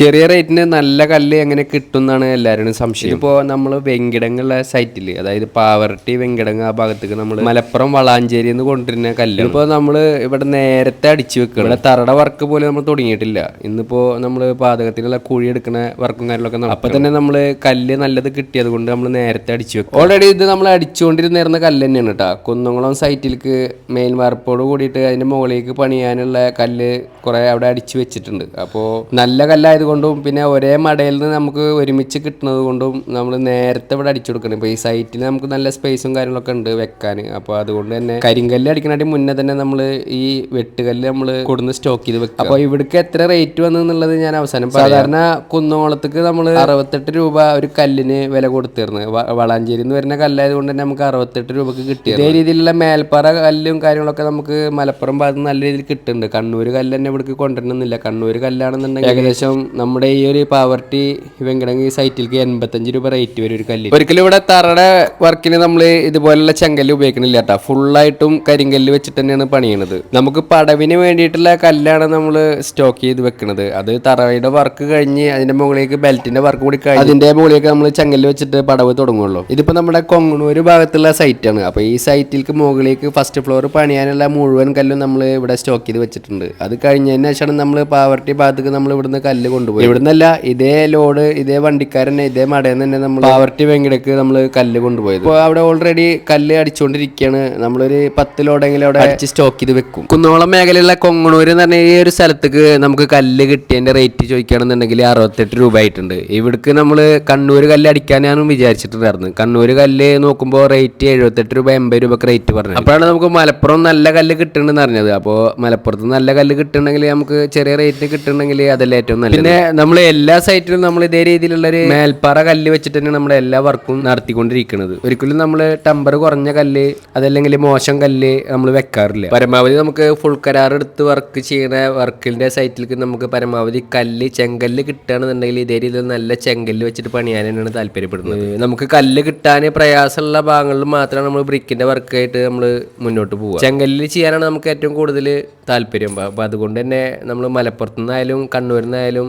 ചെറിയ റേറ്റിന് നല്ല കല്ല് എങ്ങനെ കിട്ടും എന്നാണ് എല്ലാവരും സംശയം. ഇപ്പോൾ നമ്മൾ വെങ്കിടങ്ങുള്ള സൈറ്റിൽ അതായത് പാവർട്ടി വെങ്കിടങ്ങ് ആ ഭാഗത്തേക്ക് നമ്മൾ മലപ്പുറം വളാഞ്ചേരി എന്ന് കൊണ്ടുവരുന്ന കല്ല്. ഇപ്പോൾ നമ്മൾ ഇവിടെ നേരത്തെ അടിച്ചു വെക്കുക ഇവിടെ തറട വർക്ക് പോലും നമ്മൾ തുടങ്ങിയിട്ടില്ല. ഇന്നിപ്പോൾ നമ്മൾ പാതകത്തിലുള്ള കുഴി എടുക്കുന്ന വർക്കും കാര്യങ്ങളൊക്കെ അപ്പോൾ അപ്പൊ തന്നെ നമ്മൾ കല്ല് നല്ലത് കിട്ടിയത് കൊണ്ട് നമ്മൾ നേരത്തെ അടിച്ചു വെക്കും. ഓൾറെഡി ഇത് നമ്മൾ അടിച്ചുകൊണ്ടിരുന്നിരുന്ന കല്ല് തന്നെയാണ് കേട്ടോ കുന്നംകുളം സൈറ്റിലേക്ക് മെയിൻ വാർപ്പോട് കൂടിയിട്ട് അതിന്റെ മുകളിലേക്ക് പണിയാനുള്ള കല്ല് കുറെ അവിടെ അടിച്ചു വെച്ചിട്ടുണ്ട്. അപ്പോൾ നല്ല കല്ലായതുകൊണ്ടും പിന്നെ ഒരേ മടയിൽ നിന്ന് നമുക്ക് ഒരുമിച്ച് കിട്ടുന്നത് കൊണ്ടും നമ്മൾ നേരത്തെ ഇവിടെ അടിച്ചു കൊടുക്കണം. ഇപ്പോൾ ഈ സൈറ്റിൽ നമുക്ക് നല്ല സ്പേസും കാര്യങ്ങളൊക്കെ ഉണ്ട് വെക്കാൻ അപ്പോൾ അതുകൊണ്ട് തന്നെ കരിങ്കല്ല് അടിക്കണായിട്ട് മുന്നേ തന്നെ നമ്മൾ ഈ വെട്ടുകല്ല് നമ്മൾ കൊടുന്ന് സ്റ്റോക്ക് ചെയ്ത് വെക്കും അപ്പോൾ ഇവിടേക്ക് എത്ര റേറ്റ് വന്നു എന്നുള്ളത് ഞാൻ അവസാനം. സാധാരണ കുന്നോളത്തേക്ക് നമ്മൾ അറുപത്തെട്ട് രൂപ ഒരു കല്ലിന് വില കൊടുത്തിരുന്നു. വളാഞ്ചേരി എന്ന് വരുന്ന കല്ലായതുകൊണ്ട് തന്നെ നമുക്ക് അറുപത്തെട്ട് രൂപക്ക് കിട്ടി ഇതേ രീതിയിലുള്ള മേൽപ്പാറ കല്ലും കാര്യങ്ങളൊക്കെ നമുക്ക് മലപ്പുറം ഭാഗത്ത് നല്ല രീതിയിൽ കിട്ടുന്നുണ്ട്. കണ്ണൂർ കല്ല് തന്നെ ഇവിടേക്ക് കൊണ്ടുവരണമെന്നില്ല. കണ്ണൂർ കല്ലാണെന്നുണ്ടെങ്കിൽ ഏകദേശം നമ്മുടെ ഈ ഒരു പാവർട്ടി വെങ്കടങ്ങി സൈറ്റിലേക്ക് എൺപത്തഞ്ച് രൂപ റേറ്റ് വരും ഒരു കല്ല് ഒരിക്കലും ഇവിടെ തറയുടെ വർക്കിന് നമ്മൾ ഇതുപോലുള്ള ചെങ്കല്ല് ഉപയോഗിക്കണില്ല കേട്ടോ ഫുള്ളായിട്ടും കരിങ്കല്ല് വെച്ചിട്ട് തന്നെയാണ് പണിയണത്. നമുക്ക് പടവിന് വേണ്ടിയിട്ടുള്ള കല്ലാണ് നമ്മൾ സ്റ്റോക്ക് ചെയ്ത് വെക്കുന്നത് അത് തറയുടെ വർക്ക് കഴിഞ്ഞ് അതിന്റെ മുകളിലേക്ക് ബെൽറ്റിന്റെ വർക്ക് കൂടി കഴിഞ്ഞ് അതിന്റെ മുകളിലേക്ക് നമ്മൾ ചെങ്കല്ല് വെച്ചിട്ട് പടവ് തുടങ്ങുള്ളൂ. ഇതിപ്പോ നമ്മുടെ കൊങ്ങണൂര് ഭാഗത്തുള്ള സൈറ്റാണ് അപ്പൊ ഈ സൈറ്റിലേക്ക് മുകളിലേക്ക് ഫസ്റ്റ് ഫ്ലോർ പണിയാനുള്ള മുഴുവൻ കല്ലും നമ്മൾ ഇവിടെ സ്റ്റോക്ക് ചെയ്ത് വെച്ചിട്ടുണ്ട്. അത് കഴിഞ്ഞതിന് ശേഷമാണ് നമ്മൾ പാവർട്ടി ഭാഗത്തേക്ക് നമ്മൾ ഇവിടുന്ന് കല്ല് കൊണ്ടുപോയി ഇവിടുന്നല്ല ഇതേ ലോഡ് ഇതേ വണ്ടിക്കാരനെ ഇതേ മടയിൽ തന്നെ നമ്മൾ പാവർട്ടി വെങ്കിടക്ക് നമ്മൾ കല്ല് കൊണ്ടുപോയത്. അപ്പോൾ അവിടെ ഓൾറെഡി കല്ല് അടിച്ചുകൊണ്ടിരിക്കുകയാണ് നമ്മളൊരു പത്ത് ലോഡെങ്കിലും അവിടെ അടിച്ച് സ്റ്റോക്ക് ചെയ്ത് വെക്കും. കുന്നോളം മേഖലയിലുള്ള കൊങ്ങണൂര് എന്ന് പറഞ്ഞ ഈ ഒരു സ്ഥലത്തേക്ക് നമുക്ക് കല്ല് കിട്ടിയതിന്റെ റേറ്റ് ചോദിക്കുകയാണെന്നുണ്ടെങ്കിൽ അറുപത്തെട്ട് രൂപ ആയിട്ടുണ്ട് ഇവിടേക്ക് നമ്മൾ കണ്ണൂർ കല്ല് അടിക്കാനാണ് വിചാരിച്ചിട്ടുണ്ടായിരുന്നത് കണ്ണൂർ കല്ല് നോക്കുമ്പോൾ റേറ്റ് എഴുപത്തെട്ട് രൂപ എൺപത് രൂപക്ക് റേറ്റ് പറഞ്ഞു അപ്പോഴാണ് നമുക്ക് മലപ്പുറം നല്ല കല്ല് കിട്ടുന്നുണ്ടെന്ന് അറിഞ്ഞത്. അപ്പോൾ മലപ്പുറത്ത് നല്ല കല്ല് കിട്ടുന്നുണ്ടെങ്കിൽ നമുക്ക് ചെറിയ റേറ്റിന് കിട്ടുന്നുണ്ടെങ്കിൽ അതല്ലേ ഏറ്റവും നല്ല പിന്നെ നമ്മൾ എല്ലാ സൈറ്റിലും നമ്മൾ ഇതേ രീതിയിലുള്ള ഒരു മേൽപ്പാറ കല്ല് വെച്ചിട്ട് തന്നെ നമ്മുടെ എല്ലാ വർക്കും നടത്തിക്കൊണ്ടിരിക്കുന്നത് ഒരിക്കലും നമ്മൾ ടമ്പർ കുറഞ്ഞ കല്ല് അതല്ലെങ്കിൽ മോശം കല്ല് നമ്മൾ വെക്കാറില്ല. പരമാവധി നമുക്ക് ഫുൾ കരാർ എടുത്ത് വർക്ക് ചെയ്യുന്ന വർക്കിന്റെ സൈറ്റിലേക്ക് നമുക്ക് പരമാവധി കല്ല് ചെങ്കല്ല് കിട്ടുകയാണെന്നുണ്ടെങ്കിൽ ഇതേ രീതിയിൽ നല്ല ചെങ്കല്ല് വെച്ചിട്ട് പണിയാൻ തന്നെയാണ് താല്പര്യപ്പെടുന്നത്. നമുക്ക് കല്ല് കിട്ടാൻ പ്രയാസമുള്ള ഭാഗങ്ങളിൽ മാത്രമാണ് നമ്മൾ ബ്രിക്കിന്റെ വർക്കായിട്ട് നമ്മൾ മുന്നോട്ട് പോകുക ചെങ്കല്ല് ചെയ്യാനാണ് നമുക്ക് ഏറ്റവും കൂടുതൽ താല്പര്യം. അപ്പൊ അതുകൊണ്ട് തന്നെ നമ്മൾ മലപ്പുറത്തുനിന്നായാലും കണ്ണൂരിൽ നിന്നായാലും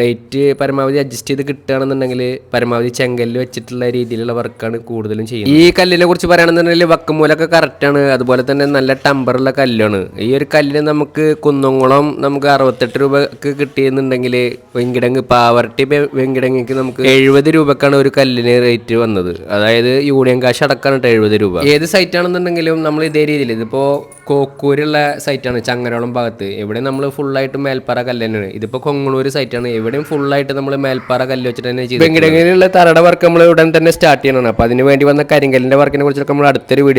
റേറ്റ് പരമാവധി അഡ്ജസ്റ്റ് ചെയ്ത് കിട്ടുകയാണെന്നുണ്ടെങ്കിൽ പരമാവധി ചെങ്കല്ല് വെച്ചിട്ടുള്ള രീതിയിലുള്ള വർക്കാണ് കൂടുതലും ചെയ്യുന്നത്. ഈ കല്ലിനെ കുറിച്ച് പറയുകയാണെന്നുണ്ടെങ്കിൽ വക്കമൂലൊക്കെ കറക്റ്റാണ് അതുപോലെ തന്നെ നല്ല ടമ്പറുള്ള കല്ലാണ്. ഈ ഒരു കല്ലിന് നമുക്ക് കുന്നംകുളം നമുക്ക് അറുപത്തെട്ട് രൂപക്ക് കിട്ടിയെന്നുണ്ടെങ്കിൽ വെങ്കിടങ്ങ് പാവർട്ടി വെങ്കിടങ്ങക്ക് നമുക്ക് എഴുപത് രൂപക്കാണ് ഒരു കല്ലിന് റേറ്റ് വന്നത്. അതായത് യൂണിയൻ കാശ് അടക്കാണ് എഴുപത് രൂപ. ഏത് സൈറ്റ് ആണെന്നുണ്ടെങ്കിലും നമ്മൾ ഇതേ രീതിയിൽ ഇതിപ്പോ കോക്കൂരുള്ള സൈറ്റാണ് ചങ്ങരോളം ഭാഗത്ത്. ഇവിടെ നമ്മൾ ഫുള്ളായിട്ട് മേൽപ്പാറ കല്ല് തന്നെയാണ്. ഇതിപ്പോ കൊങ്ങണൂർ സൈറ്റാണ് എവിടെയും ഫുള്ളായിട്ട് നമ്മൾ മേൽപ്പാറ കല്ല് വെച്ചിട്ട് തന്നെ ചെയ്തു വെങ്കിടങ്ങിലുള്ള തറയുടെ വർക്ക് നമ്മൾ ഉടൻ തന്നെ സ്റ്റാർട്ട് ചെയ്യണം അപ്പൊ അതിന് വേണ്ടി വന്ന കരിങ്കല്ലിന്റെ വർക്കിനെ കുറിച്ചൊക്കെ നമ്മൾ അടുത്തൊരു വീഡിയോ